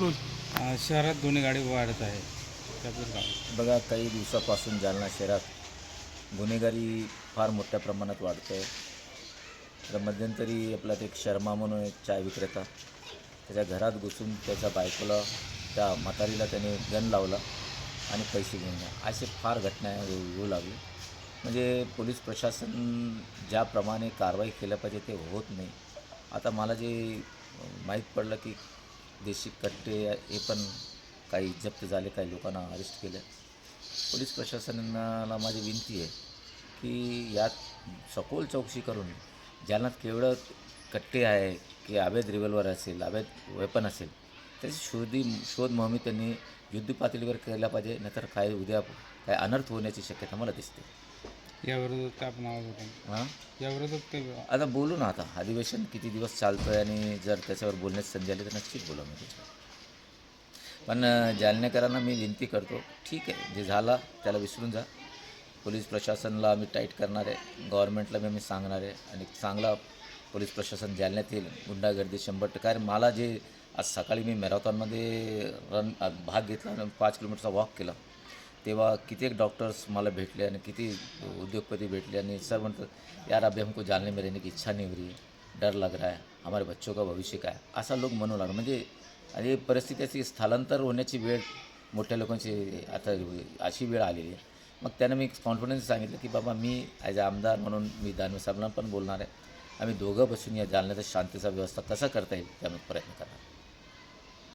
Approach शहरात गुन्हे गाडी वाढत आहे त्याबद्दल काय? बघा काही दिवसापासून जालना शहरात गुन्हेगारी फार मोठ्या प्रमाणात वाढतो आहे तर मध्यंतरी आपला ते एक शर्मा म्हणून एक चाय विक्रेता त्याच्या घरात घुसून त्याच्या बायकोला त्या म्हातारीला त्याने गन लावला आणि पैसे घेऊन गेला. असे फार घटना होऊ लागली. म्हणजे पोलीस प्रशासन ज्याप्रमाणे कारवाई केल्या पाहिजे ते होत नाही. आता मला जे माहीत पडलं की देशी कट्टे हे पण काही जप्त झाले काही लोकांना अरेस्ट केलं. पोलीस प्रशासनाला माझी विनंती आहे की यात सखोल चौकशी करून ज्यांना केवढं कट्टे आहे की अवैध रिव्हॉल्वर असेल अवैध वेपन असेल त्याची शोधी शोध मोहिमे त्यांनी युद्ध पातळीवर केल्या पाहिजे नाहीतर काय उद्या काय अनर्थ होण्याची शक्यता मला दिसते. काय आपण आवाज? हां? काही आता बोलू ना आता. अधिवेशन किती दिवस चालतं आहे आणि जर त्याच्यावर बोलण्याची संधी आली तर नक्कीच बोला मी त्याच्यावर पण अं, जालनेकरांना मी विनंती करतो ठीक आहे जे झाला त्याला विसरून जा. पोलीस प्रशासनाला आम्ही टाईट करणार आहे. गव्हर्नमेंटला मी आम्ही सांगणार आहे. आणि चांगला पोलीस प्रशासन जालन्यात येईल. गुंडागर्दी शंभर टक्के. कारण मला जे आज सकाळी मी मॅरेथॉनमध्ये रन भाग घेतला आणि पाच किलोमीटरचा वॉक केला. तेव्हा कित्येक डॉक्टर्स मला भेटले आणि किती उद्योगपति भेटले आणि सर म्हणतात यार अभी हमको जानने में रहने की इच्छा नहीं हो रही डर लग रहा है हमारे बच्चों का भविष्य काय असा लोक म्हणू लागला. म्हणजे आणि परिस्थितीची स्थलांतर होण्याची वेळ मोठ्या लोकांची आता अशी वेळ आलेली आहे. मग त्यानं मी कॉन्फिडन्स सांगितलं की बाबा मी ॲज अ आमदार म्हणून मी दानवे साहेबांना पण बोलणार आहे. आम्ही दोघं बसून या जालन्याचा शांतीचा व्यवस्था कसा करता येईल त्यामध्ये प्रयत्न करणार.